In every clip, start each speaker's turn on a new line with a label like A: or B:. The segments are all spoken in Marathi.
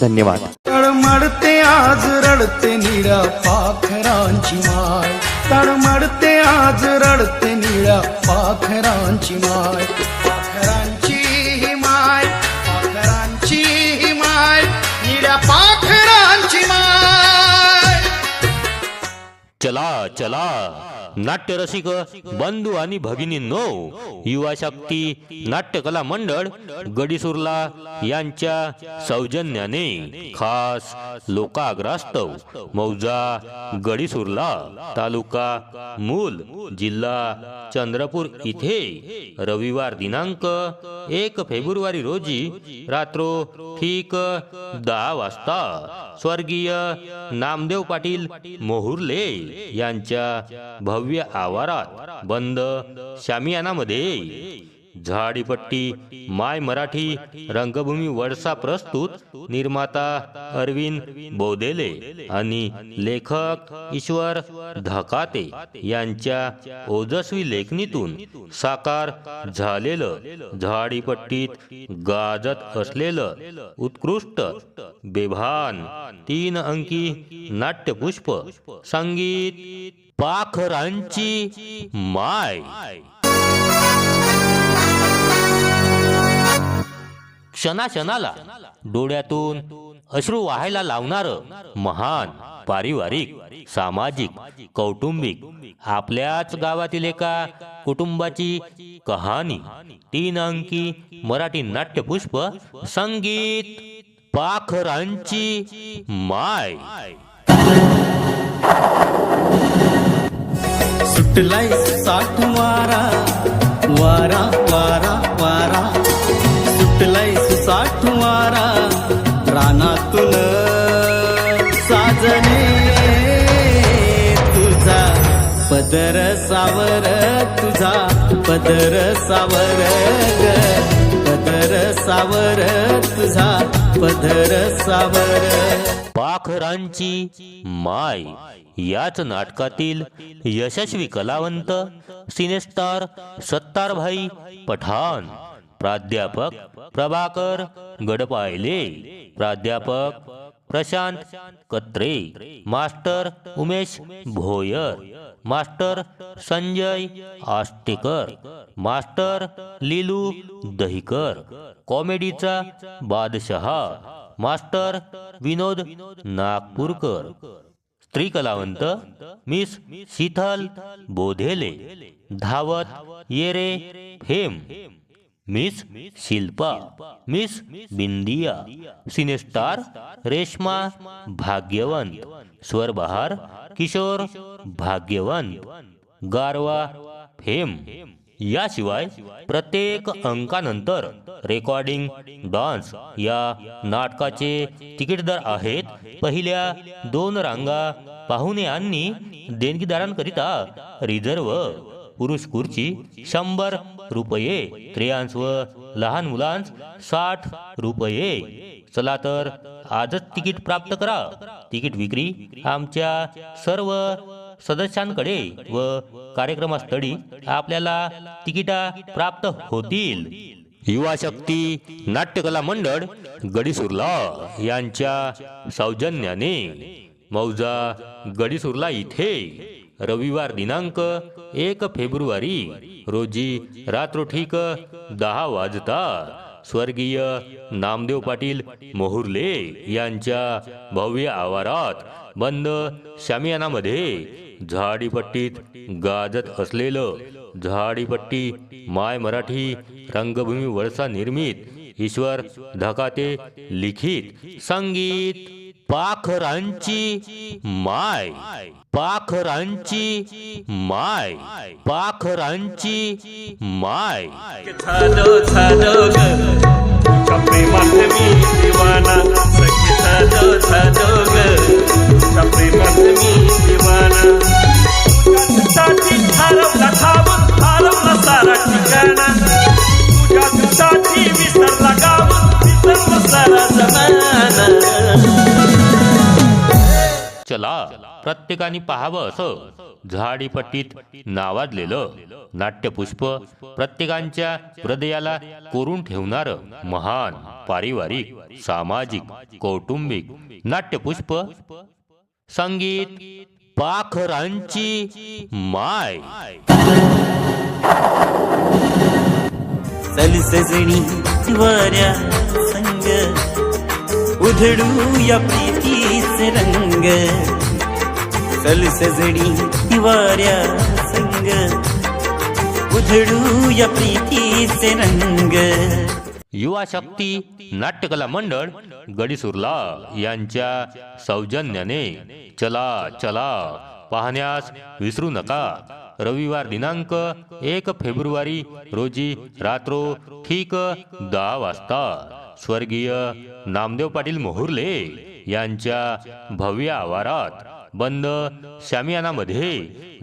A: धन्यवाद.
B: तळमळते आज रडते निळ्या पाखरांची माय तळमळते आज रडते निळ्या पाखरांची माय पाखरांची ही माय पाखरांची ही माय निळ्या पाखरांची माय
C: चला चला. नाट्यरसिक बंधू आणि भगिनींनो युवा शक्ती नाट्यकला मंडळ गडीसुरला यांच्या सौजन्याने खास लोकाग्रास्तव मौजा गडीसुरला तालुका मूल जिल्हा चंद्रपूर इथे रविवार दिनांक एक फेब्रुवारी रोजी रात्रो ठीक दहा वाजता स्वर्गीय नामदेव पाटील मोहुर्ले यांच्या भव्य आवारात बंद शामियानामध्ये झाडीपट्टी माय मराठी रंगभूमी वडसा प्रस्तुत निर्माता अरविंद बोदेले आणि लेखक ईश्वर धकाते यांच्या ओजस्वी लेखणीतून साकार झालेलं झाडीपट्टीत गाजत असलेलं उत्कृष्ट बेभान तीन अंकी नाट्यपुष्प संगीत पाखरांची माय. क्षणाक्षणाला डोळ्यातून अश्रू वाहायला लावणार महान पारिवारिक सामाजिक कौटुंबिक आपल्याच गावातील एका कुटुंबाची कहाणी. तीन अंकी मराठी नाट्यपुष्प संगीत पाखरांची माय.
B: सुटलाय साठ वारा वारा वारा वारा. साठवारा रानातून साजने. तुझा पदर सावर तुझा पदर सावर ग. पदर सावर तुझा पदर सावर.
C: पाखरांची माय. याच नाटकातील यशस्वी कलावंत सिनेस्टार सत्तारभाई पठाण. प्राध्यापक प्रभाकर गडपायले प्राध्यापक Prashant Katre master Umesh Bhoyar master Sanjay Ashtekar master Lilu Dahikar कॉमेडीचा बादशहा मास्टर विनोद नागपूरकर स्त्री कलावंत Miss Sheetal Bodhele Dhavat Yere fame Miss Shilpa Miss Bindiya cine star Reshma Bhagyavant Swarbahar Kishor Bhagyavant Garva fame. याशिवाय प्रत्येक अंकानंतर रेकॉर्डिंग डान्स या नाटकाचे तिकीट दर आहेत पहिल्या दोन रांगा पाहुण्यांनी देणगीदारांकरिता रिझर्व पुरुष खुर्ची शंभर रुपये स्त्रियांस व लहान मुलांस साठ रुपये. चला तर आजच तिकीट प्राप्त करा. तिकीट विक्री आमच्या सर्व सदस्यांकडे व कार्यक्रमास्थळी आपल्याला तिकिटा प्राप्त होतील. युवा शक्ती नाट्यकला मंडळ गडीसुरला यांच्या सौजन्याने. मौजा गडीसुरला इथे. रविवार दिनांक एक फेब्रुवारी रोजी रात्रोठीक दहा वाजता. स्वर्गीय नामदेव पाटील मोहुर्ले यांच्या भव्य आवारात बंद शामियानामध्ये झाडीपट्टीत गाजत असलेलं झाडीपट्टी माय मराठी रंगभूमी वळसा निर्मित ईश्वर धकाते लिखित संगीत. पाखरांची माय. पाखरांची माय. पाखरांची माय. चला प्रत्येकाने पाहावं असं. झाडीपट्टीत नावाजलेलं नाट्यपुष्प प्रत्येकांच्या हृदयाला कोरून ठेवणार महान पारिवारिक सामाजिक कौटुंबिक नाट्यपुष्प. संगीत पाखरांची माय.
B: चल सजणी वाऱ्या संग या प्रीतीचे रंग चल सजणी वाऱ्या संग उधळू या प्रीतीचे रंग.
C: युवा शक्ती नाट्यकला मंडळ गडीसुरला यांच्या सौजन्याने चला चला पाहण्यास विसरू नका. रविवार दिनांक एक फेब्रुवारी रोजी रात्रो ठीक दहा वाजता. स्वर्गीय नामदेव पाटील मोहुर्ले. यांच्या भव्य आवारात बंद शामियानामध्ये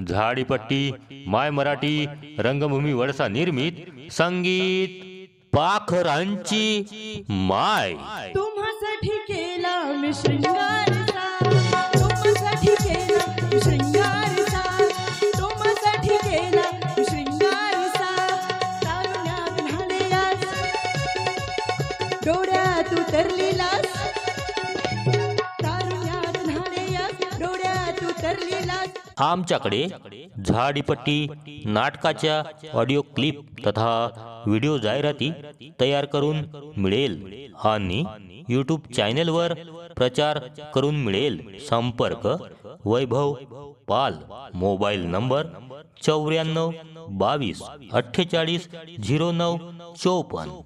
C: झाडीपट्टी माय मराठी रंगभूमी वडसा निर्मित संगीत पाखरांची माय.
D: तुम्हासाठी केला मी श्रृंगार तुम्हासाठी केला मी तुम्हासाठी केला मी तारुण्यात डोळ्यात उतरलेलास
C: आमच्याकडे झाडीपट्टी नाटकाच्या ऑडिओ क्लिप तथा व्हिडिओ जाहिराती तयार करून मिळेल आणि यूट्यूब चॅनेलवर प्रचार करून मिळेल. संपर्क वैभव पाल मोबाईल नंबर चौऱ्याण्णव बावीस अठ्ठेचाळीस झिरो नऊ चौपन्न.